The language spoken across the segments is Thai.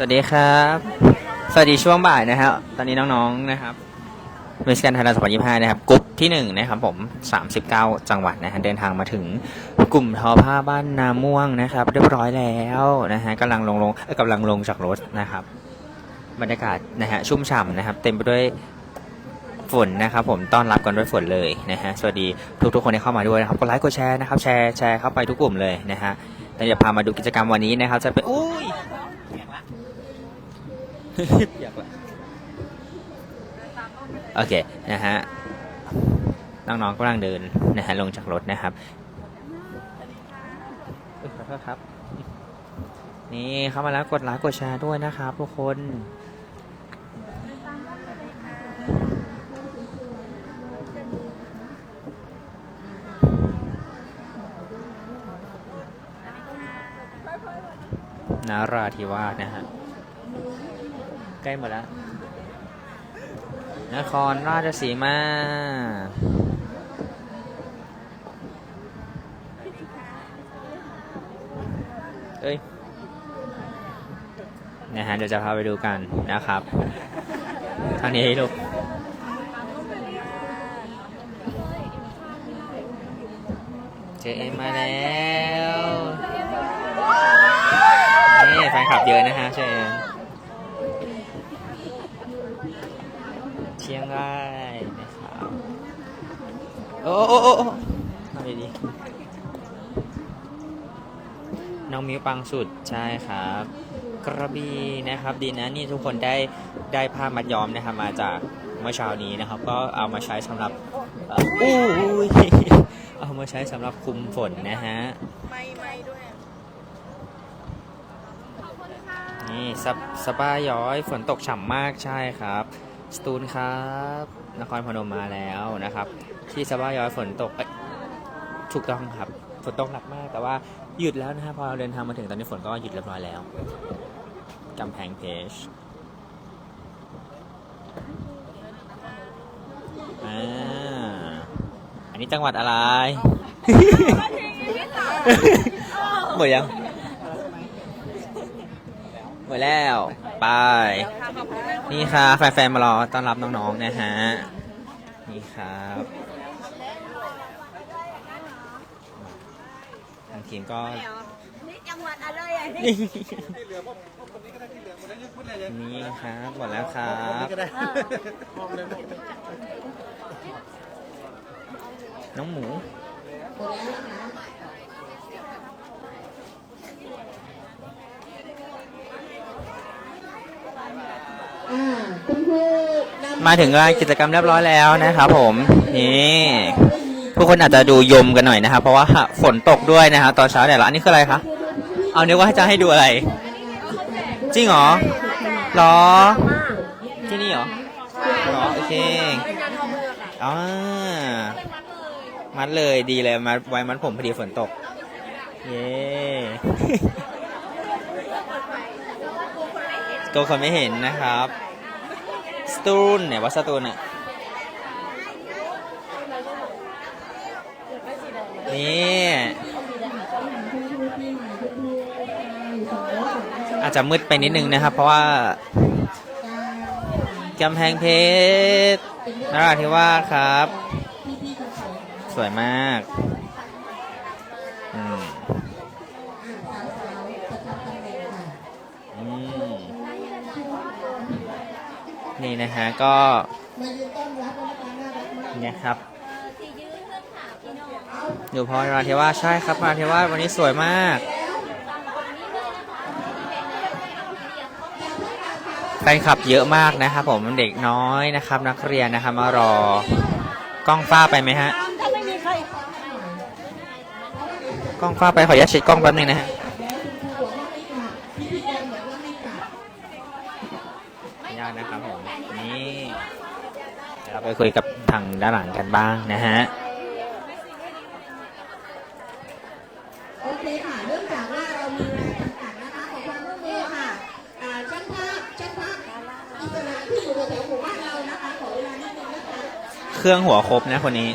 สวัสดีครับ สวัสดีช่วงบ่ายนะครับ ตอนนี้น้องๆนะครับมิสแกนไทยแลนด์2025นะครับกลุ่มที่หนึ่งนะครับผม39จังหวัดนะฮะเดินทางมาถึงกลุ่มทอผ้าบ้านนาม่วงนะครับ เรียบร้อยแล้วนะฮะกำลังลงลงกำลังลงจากรถนะครับ บรรยากาศนะฮะชุ่มฉ่ำนะครับ เต็มไปด้วยฝนนะครับผมต้อนรับกันด้วยฝนเลยนะฮะสวัสดีทุกๆคนที่เข้ามาด้วยนะครับกดไลค์กดแชร์นะครับแชร์แชร์เข้าไปทุกกลุ่มเลยนะฮะแล้วเดี๋ยวพามาดูกิจกรรมวันนี้นะครับ จะเป็นอุ้ย อยากละโอเคนะฮะน้องๆกำลังเดินนะฮะลงจากรถนะครับเอ้ยขอโทษครับ นี่เข้ามาแล้วกดไลค์กดแชร์ด้วยนะครับทุกคนนาราธิวาสนะฮะ ใกล้หมดแล้ว นครราชสีมา เอ้ย นะฮะ เดี๋ยวจะพาไปดูกันนะครับ ทางนี้ลูกเจเอ็มมาแล้ว นี่แฟนคลับเยอะนะฮะเชนเชียงรายนะครับโอ้โอ้โอ้โอ้ทำดีน้องมิวปังสุดใช่ครับ กระบี่นะครับ ดีนะนี่ทุกคนได้ได้ผ้ามัดย้อมนะครับมาจากเมื่อเช้านี้นะครับ ก็เอามาใช้สำหรับเอ่ออู้ยเอามาใช้สำหรับคุมฝนนะฮะไม่ไม่ด้วยนี่สปสปาย้อยฝนตกฉ่ำมากใช่ครับ สตูลครับ นครพนมมาแล้วนะครับ ที่สปาย้อยฝนตกเอ้ยถูกต้องครับฝนตกหนักมาก แต่ว่าหยุดแล้วนะฮะพอเราเดินทางมาถึงตอนนี้ฝนก็หยุดเรียบร้อยแล้วกำแพงเพชรอันนี้จังหวัดอะไรหมดยังหมดแล้ว ไป นี่ครับแฟนๆมารอต้อนรับน้องๆนะฮะ นี่ครับทางทีมก็ นี่จังหวัดอะไรอะนี่นี่ครับหมดแล้วครับน้องหมูอ่าคุณครูนำ มาถึงงานกิจกรรมเรียบร้อยแล้วนะครับผมนี่ทุกคนอาจจะดูยมกันหน่อยนะครับ เพราะว่าฝนตกด้วยนะครับตอนเช้าเนี่ยแล้วอันนี้คืออะไรคะเอาเนึกว่าจะให้ดูอะไร จริงเหรอหรอที่นี่เหรอหรอโอเคอ๋อมัดเลยดีเลยมัดไว้มัดผมพอดีฝนตก เย้ก็คนไม่เห็นนะครับ ตูลเนี่ยว่าสตูลเนี่ยนี่อาจจะมืดไปนิดนึงนะครับ เพราะว่ากำแพงเพชรนราธิวาสครับ สวยมาก อืม นี่นะฮะก็มายืนต้อนรับนะคะน่ารักมากเนี่ยครับอยู่พอนราธิวาสใช่ครับนราธิวาสวันนี้สวยมาก แฟนคลับเยอะมากนะครับผมเด็กน้อยนะครับ นักเรียนนะครับมารอกล้องฟ้าไปไหมฮะถ้าไม่มีใครกล้องฟ้าไปขออนุญาตเช็ดกล้องแป๊บนึงนะฮะ พิธีกรบอกว่าให้กลับ ยาก นะครับผมนี่เดี๋ยวเราไปคุยกับทางด้านหลังกันบ้างนะฮะโอเคค่ะเนื่องจากว่าเรามีเวลาจำกัดนะคะขอความร่วมมือค่ะอ่าช่างภาพช่างภาพอิสระที่อยู่แถวๆหมู่บ้านเรานะคะขอเวลานิดนึงนะคะ เครื่องหัวครบนะคนนี้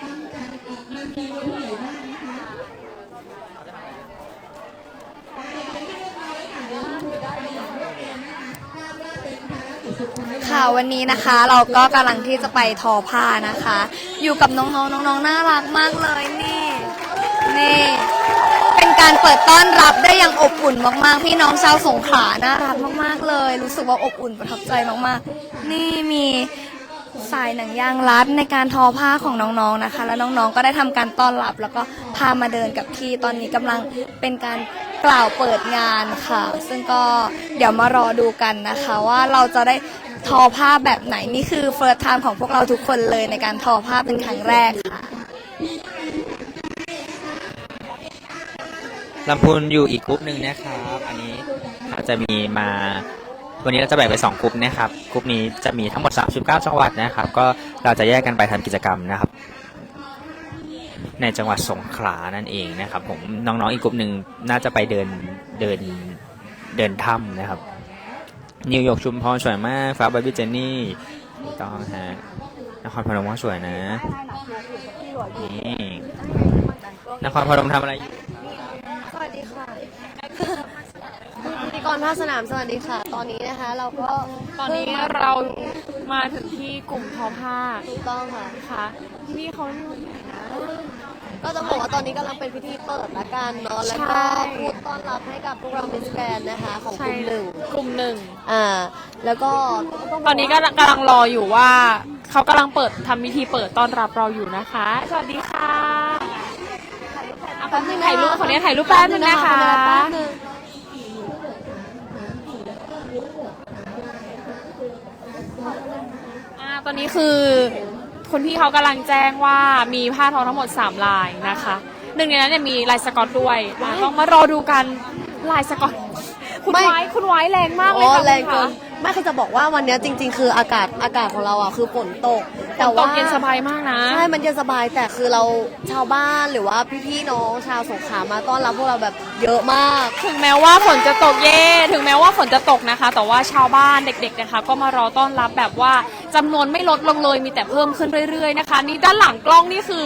ทำการออกมาเป็นผู้ใหญ่บ้านนะคะ ค่ะวันนี้นะคะเราก็กำลังที่จะไปทอผ้านะคะ อยู่กับน้องๆน้องๆน่ารักมากเลยนี่ นี่ เป็นการเปิดต้อนรับได้อย่างอบอุ่นมากๆ พี่น้องชาวสงขลาน่ารักมากๆเลย รู้สึกว่าอบอุ่นประทับใจมากๆ นี่มีสายหนังยางรัดในการทอผ้าของน้องๆนะคะ แล้วน้องๆก็ได้ทำการต้อนรับ แล้วก็พามาเดินกับพี่ตอนนี้กำลังเป็นการกล่าวเปิดงานค่ะ ซึ่งก็เดี๋ยวมารอดูกันนะคะ ว่าเราจะได้ ทอผ้าแบบไหนนี่คือ first time ของพวกเราทุกคนเลยในการทอผ้าเป็นครั้งแรกค่ะลำพูนอยู่อีกกลุ่มหนึ่งนะครับ อันนี้เราจะมีมา วันนี้เราจะแบ่งเป็นสองกลุ่มนะครับกลุ่มนี้จะมีทั้งหมด 39 จังหวัดนะครับ ก็เราจะแยกกันไปทำกิจกรรมนะครับ ในจังหวัดสงขลานั่นเองนะครับ ผมน้องๆอีกกลุ่มหนึ่งน่าจะไปเดินเดินเดินถ้ำนะครับ นิวยอร์กชุมพรสวยมากฟ้าบาร์บี้เจนนี่ถูกต้องฮะนครพนมก็สวยนะนี่นครพนมทำอะไรอยู่สวัสดีค่ะพิธีกรภาคสนามสวัสดีค่ะ ตอนนี้นะคะ เราก็ตอนนี้เรามาถึงที่กลุ่มทอผ้าถูกต้องค่ะค่ะที่นี่เขาอยู่ที่ไหนนะ ก็ต้องบอกว่าตอนนี้กำลังเป็นพิธีเปิดละกันเนาะแล้วใช่ก็พูดต้อนรับให้กับพวกเรามิสแกรนนะคะ ของกลุ่มหนึ่งกลุ่มหนึ่ง อ่า แล้วก็งบกตอนนี้ก็กำลังรออยู่ว่าเขากำลังเปิดทำพิธีเปิดต้อนรับเราอยู่นะคะ สวัสดีค่ะเอาแป๊บนึงถ่ายรูปขออนุญาตถ่ายรูปแป๊บนึงนะคะ แป๊บนึงอ่าตอนนี้คือ คุณพี่เขากำลังแจ้งว่ามีผ้าทอทั้งหมด 3 ลายนะคะ หนึ่งในนั้นเนี่ยมีลายสกอตด้วยอะต้องมารอดูกันลายสกอตคุณไว้คุณไว้แรงมากเลยอ๋อค่ะแรงคุณเกิคะน ไม่คือจะบอกว่าวันเนี้ยจริง ๆ คืออากาศอากาศของเราอะคือฝนตก แต่ตว่า กเย็นสบายมากนะ ใช่ มันเย็นสบายแต่คือเราชาวบ้านหรือว่าพี่ๆน้องชาวสงขลามาต้อนรับพวกเราแบบเยอะมาก ถึงแม้ว่าฝนจะตกเย่ถึงแม้ว่าฝนจะตกนะคะ แต่ว่าชาวบ้านเด็กๆนะคะ ก็มารอต้อนรับแบบว่าจำนวนไม่ลดลงเลยมีแต่เพิ่มขึ้นเรื่อยๆนะคะ นี่ด้านหลังกล้องนี่คือ